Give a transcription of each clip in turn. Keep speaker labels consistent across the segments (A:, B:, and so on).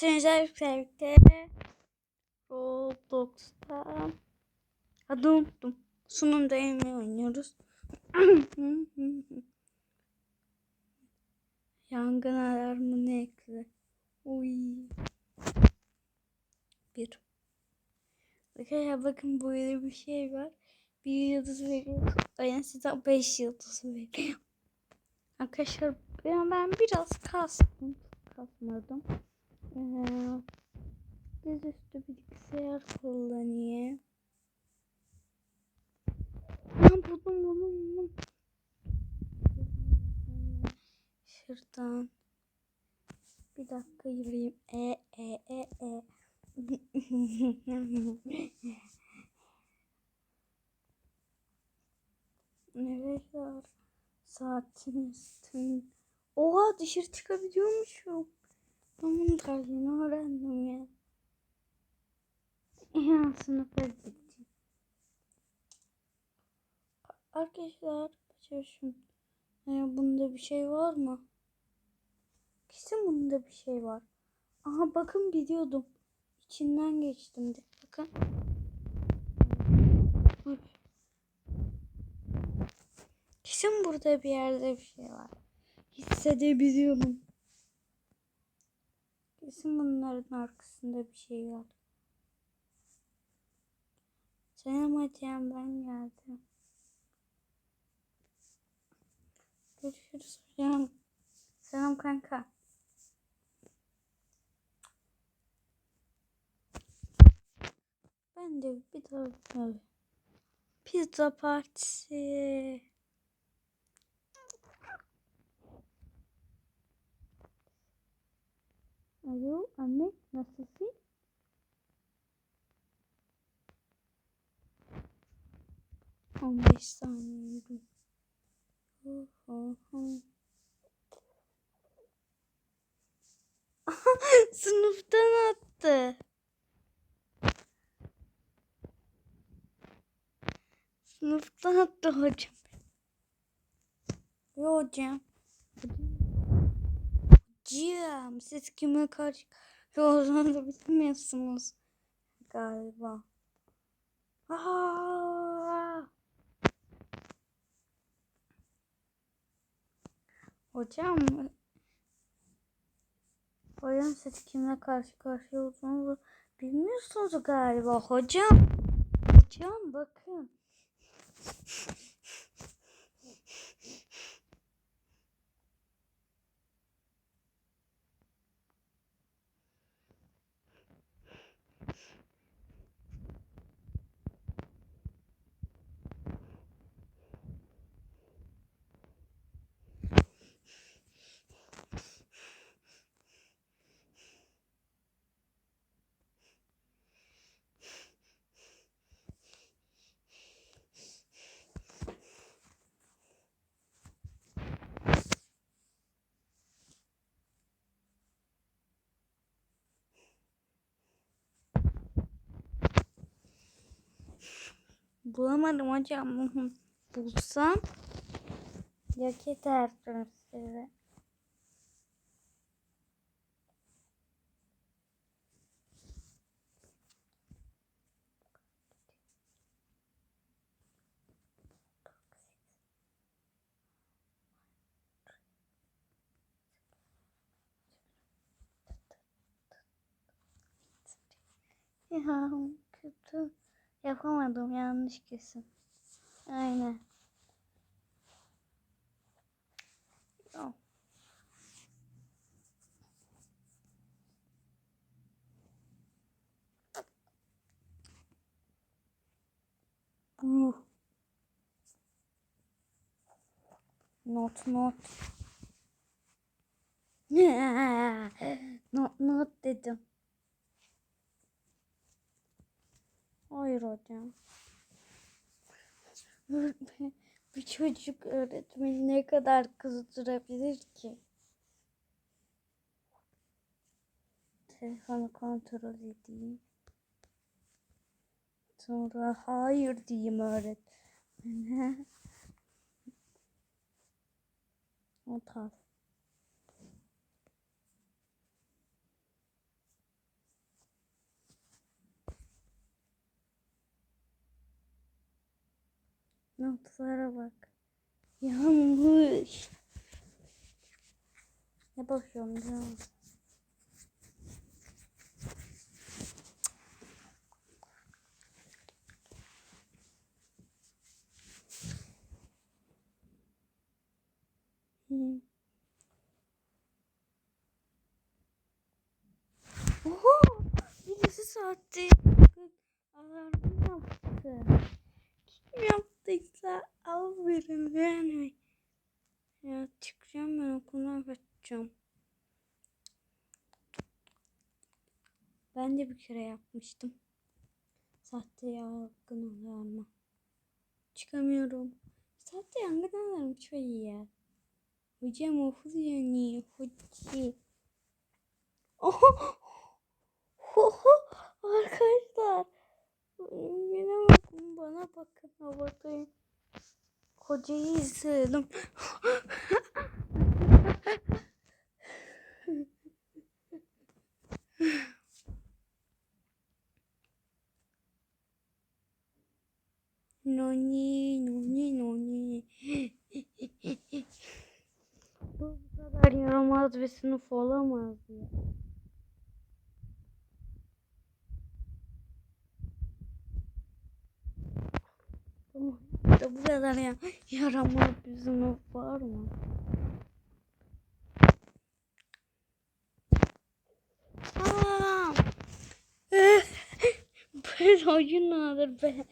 A: Stranger Things Roblox'ta adı unuttum. Sunumda yemeği oynuyoruz. Yangın alarmını ekle. Uy. Bir. Arkadaşlar bakın böyle bir şey var. Bir yıldız veriyor. Ben size beş yıldız veriyor. Arkadaşlar ben biraz kastım. Kasmadım. Ee, dizüstü bilgisayar kullanıyor. Ben buldum buldum buldum. Şuradan. Bir dakika yürüyeyim. E e e e. Evet var. Saatin üstün. Oha dışarı çıkabiliyormuşum. Ben bunu daha yeni öğrendim ya. Ya sınıfa gideceğim. Arkadaşlar açıyorum. Ee, bunda bir şey var mı? Kesin bunda bir şey var. Aha bakın biliyordum. İçinden geçtim de. Bakın. Kesin burada bir yerde bir şey var. Hissedebiliyorum. Kesin bunların arkasında bir şey var. Selam hocam ben geldim. Görüşürüz hocam. Selam kanka. Ben de bir daha pizza partisi. Alo anne nasılsın? On beş saniye yürü. Sınıftan attı. Sınıftan attı hocam. Yo hocam. Hocam siz kime karşı olduğunu bilmiyorsunuz galiba. Aa! Hocam Hocam siz kimle karşı karşıya olduğunuzu bilmiyorsunuz galiba hocam. Hocam bakın. Bulamadım hocam. Bulsam yok ederdim size. Ya kötü. Yapamadım yanlış kesin. Aynen. Yok. Bu. Not not. not not dedim. Hayır hocam. Bir çocuk öğretmeni ne kadar kızdırabilir ki? Telefonu kontrol edeyim. Sonra hayır diyeyim öğretmene. O tarz. Notlara bak. Yanlış. Ne bakıyorum ya? Hmm. Oha! Birisi saatte aferin yani. Ya çıkacağım ben okuldan kaçacağım. Ben de bir kere yapmıştım. Sahte yangın alarmı. Çıkamıyorum. Sahte yangın alarmı çok iyi ya. Hocam okul yani. Hoca. Oho. Oho. Arkadaşlar. Yine bakın bana bakın havadayım. Hocayı izledim. Noni, noni, noni. Bu kadar yaramaz bir sınıf olamaz ya. Bu da bu kadar ya yaramaz bir sınıf var mı? Aa! Eh, Ben oyun alır be.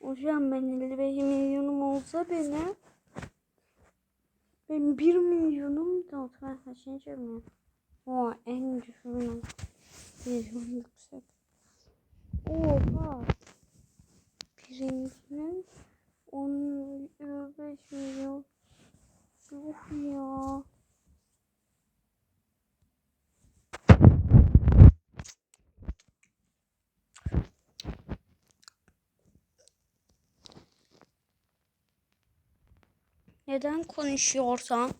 A: Hocam ben 55 milyonum olsa benim benim 1 milyonum da ben kaçıncı mı? O en düşüğüm. Milyon yüksek. Oha. Birincinin 15 milyon. Yuh ya. Neden konuşuyorsan?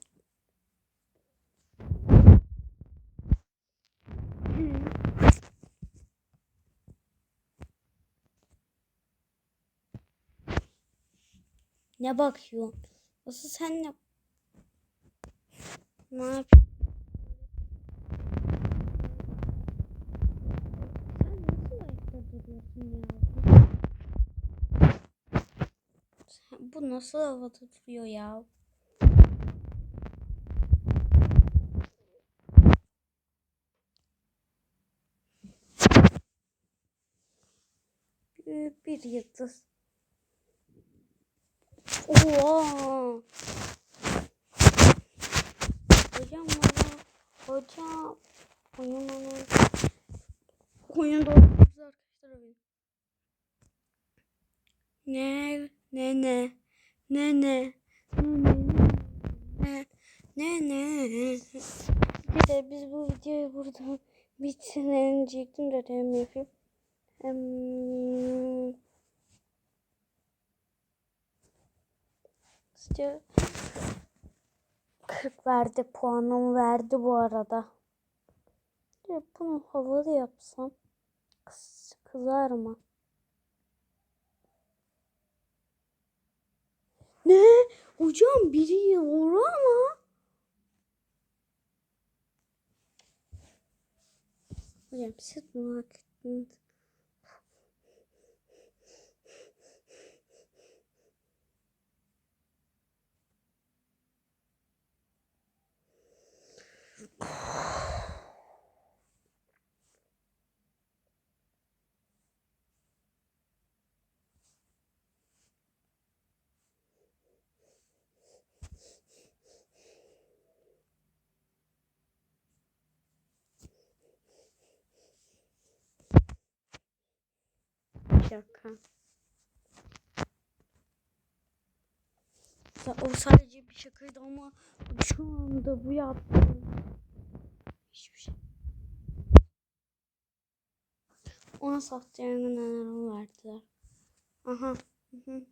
A: Ne bakıyorsun? Nasıl sen ne? Ne yap? Sen nasıl ayakta duruyorsun ya? Sen- bu nasıl havada duruyor ya? Bir yıldız. Oha! Hocam bana hocam oyun onu oyun doğrusu arkadaşlar. Ne ne ne ne ne ne ne ne bir de biz bu videoyu burada bitirecektim de hem yapayım. Hem işte 40 verdi puanım verdi bu arada. Ya bunu havalı yapsam kız, kızar mı? Ne? Hocam biri yoru ama. Hocam siz bunu hak ettiniz. Bir dakika. O sadece bir şakaydı ama şu anda bu yaptığım hiçbir şey. Ona sahte yangın verdiler. Aha. Hı hı.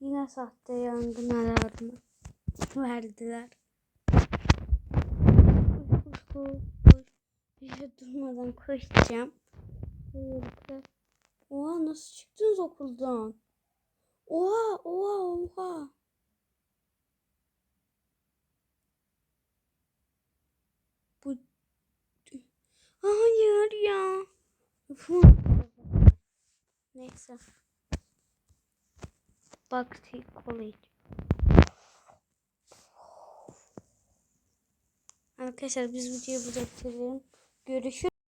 A: Yine sahte yangın alarmı verdiler. Koş koş koş. koş. Hiç durmadan koşacağım. Böylelikle. Oha nasıl çıktınız okuldan? Oha oha oha. Bu Hayır ya. Neyse. Bakti College. Arkadaşlar biz videoyu burada bitirelim. Görüşürüz.